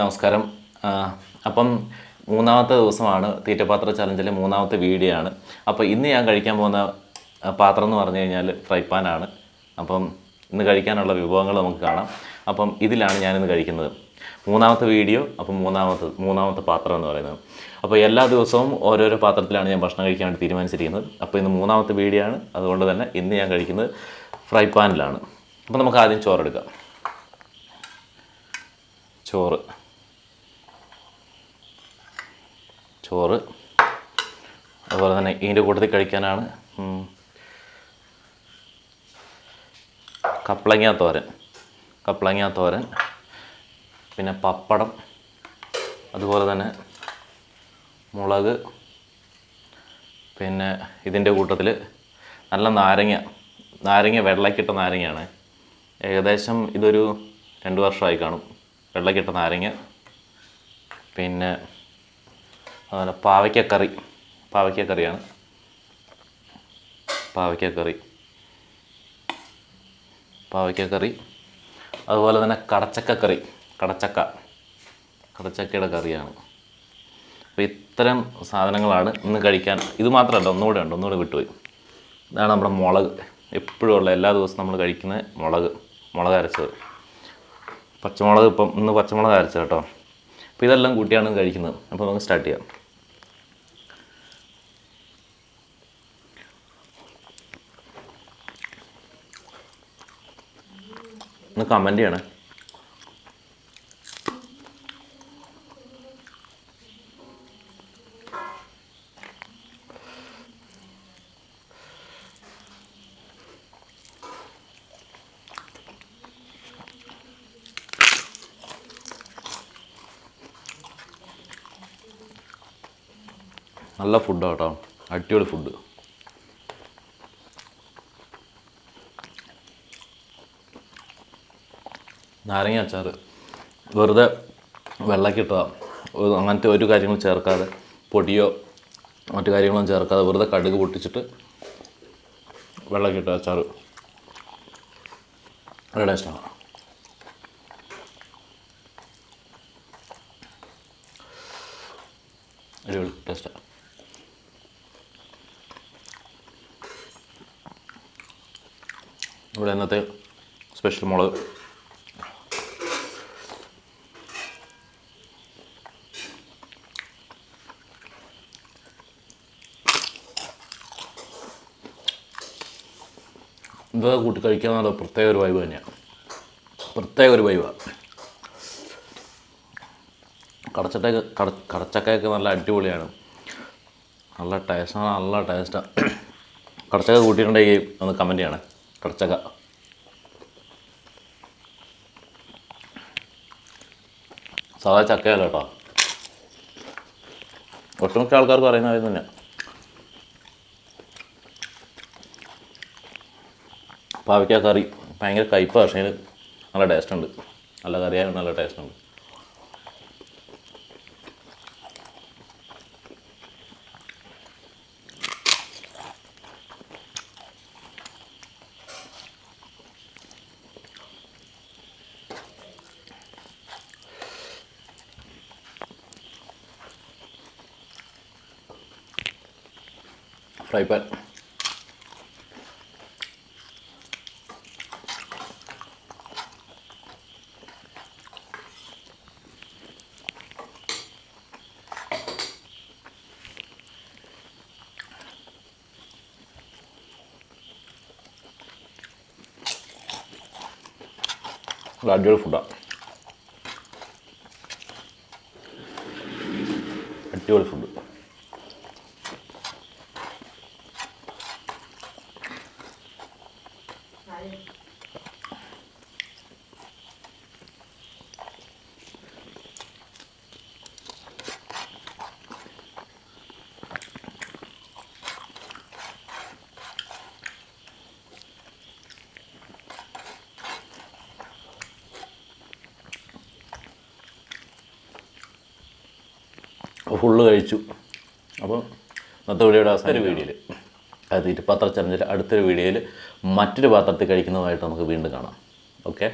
നമസ്കാരം. അപ്പം മൂന്നാമത്തെ ദിവസമാണ് തീറ്റപാത്ര ചലഞ്ചിലെ മൂന്നാമത്തെ വീഡിയോ ആണ് അപ്പോൾ ഇന്ന് ഞാൻ കഴിക്കാൻ പോകുന്ന പാത്രം എന്ന് പറഞ്ഞു കഴിഞ്ഞാൽ ഫ്രൈ പാനാണ്. അപ്പം ഇന്ന് കഴിക്കാനുള്ള വിഭവങ്ങൾ നമുക്ക് കാണാം. അപ്പം ഇതിലാണ് ഞാനിന്ന് കഴിക്കുന്നത്. മൂന്നാമത്തെ വീഡിയോ അപ്പം മൂന്നാമത്തെ മൂന്നാമത്തെ പാത്രം എന്ന് പറയുന്നത്. അപ്പോൾ എല്ലാ ദിവസവും ഓരോരോ പാത്രത്തിലാണ് ഞാൻ ഭക്ഷണം കഴിക്കാൻ വേണ്ടി തീരുമാനിച്ചിരിക്കുന്നത്. അപ്പോൾ ഇന്ന് മൂന്നാമത്തെ വീഡിയോ ആണ്. അതുകൊണ്ട് തന്നെ ഇന്ന് ഞാൻ കഴിക്കുന്നത് ഫ്രൈ പാനിലാണ്. അപ്പോൾ നമുക്ക് ആദ്യം ചോറെടുക്കാം ചോറ്. ചോറ്. അതുപോലെ തന്നെ ഇതിന്റെ കൂട്ടത്തിൽ കഴിക്കാനാണ് കപ്ലങ്ങ തോരൻ. കപ്ലങ്ങ തോരൻ പിന്നെ പപ്പടം അതുപോലെ തന്നെ മുളക് പിന്നെ ഇതിന്റെ കൂട്ടത്തിൽ നല്ല നാരങ്ങ നാരങ്ങ വെള്ളക്കിട്ട നാരങ്ങയാണ്. ഏകദേശം ഇതൊരു രണ്ട് വർഷമായി കാണും. വെള്ളക്കിട്ട നാരങ്ങ പിന്നെ അതുപോലെ പാവയ്ക്കക്കറി പാവയ്ക്കക്കറിയാണ്. പാവയ്ക്കക്കറി. പാവയ്ക്കക്കറി. അതുപോലെ തന്നെ കടച്ചക്കക്കറി കടച്ചക്ക. കടച്ചക്കയുടെ കറിയാണ്. അപ്പോൾ ഇത്തരം സാധനങ്ങളാണ് ഇന്ന് കഴിക്കാൻ. ഇത് മാത്രമല്ല ഒന്നുകൂടെ ഉണ്ട് ഒന്നുകൂടെ വിട്ടുപോയി. ഇതാണ് നമ്മുടെ മുളക്. എപ്പോഴും ഉള്ള എല്ലാ ദിവസവും നമ്മൾ കഴിക്കുന്ന മുളക് മുളക് അരച്ചത്. പച്ചമുളക് ഇപ്പം ഇന്ന് പച്ചമുളക് അരച്ചത് കേട്ടോ. അപ്പോൾ ഇതെല്ലാം കൂട്ടിയാണ് കഴിക്കുന്നത്. അപ്പോൾ നമുക്ക് സ്റ്റാർട്ട് ചെയ്യാം. ഒന്ന് കമന്റ് ചെയ്യണേ. നല്ല ഫുഡാണ് കേട്ടോ അടിപൊളി ഫുഡ് നാരങ്ങ അച്ചാർ വെറുതെ വെള്ളക്കിട്ടതാണ് അങ്ങനത്തെ ഒരു കാര്യങ്ങളും ചേർക്കാതെ പൊടിയോ മറ്റു കാര്യങ്ങളൊന്നും ചേർക്കാതെ വെറുതെ കടുക് പൊട്ടിച്ചിട്ട് വെള്ളക്കിട്ട അച്ചാർ വളരെ ഇഷ്ടമാണ് ടേസ്റ്റാണ് ഇവിടെ ഇന്നത്തെ സ്പെഷ്യൽ മുളക്. ഇത് കൂട്ടി കഴിക്കാൻ നല്ല പ്രത്യേക ഒരു വൈബ് തന്നെയാണ് പ്രത്യേക ഒരു വൈബാണ് കടച്ചട്ടയൊക്കെ കട കടച്ചക്കയൊക്കെ നല്ല അടിപൊളിയാണ്. നല്ല ടേസ്റ്റാണ് നല്ല ടേസ്റ്റാണ് കടച്ചക്ക കൂട്ടിയിട്ടുണ്ടെങ്കിൽ ഒന്ന് കമന്റ് ചെയ്യണേ. കടച്ചക്ക. സാധാ ചക്കയല്ല കേട്ടോ. ഒട്ടുമിക്ക ആൾക്കാർക്ക് അറിയുന്ന കാര്യം തന്നെ പാവയ്ക്ക കറി ഭയങ്കര കയ്പ പക്ഷേ നല്ല ടേസ്റ്റ് ഉണ്ട്. നല്ല കറിയായ നല്ല ടേസ്റ്റ് ഉണ്ട്. ഫ്രൈ പാൻ നല്ല അടിപൊളി ഫുഡാണ് അടിപൊളി ഫുഡ് ഫുള്ള് കഴിച്ചു. അപ്പോൾ ഇന്നത്തെ വീഡിയോയുടെ അവസാന വീഡിയോയിൽ അത് ഇരുപാത്ര ചലഞ്ചിൽ അടുത്തൊരു വീഡിയോയിൽ മറ്റൊരു പാത്രത്തിൽ കഴിക്കുന്നതുമായിട്ട് നമുക്ക് വീണ്ടും കാണാം. ഓക്കെ?